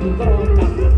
งตรงกับ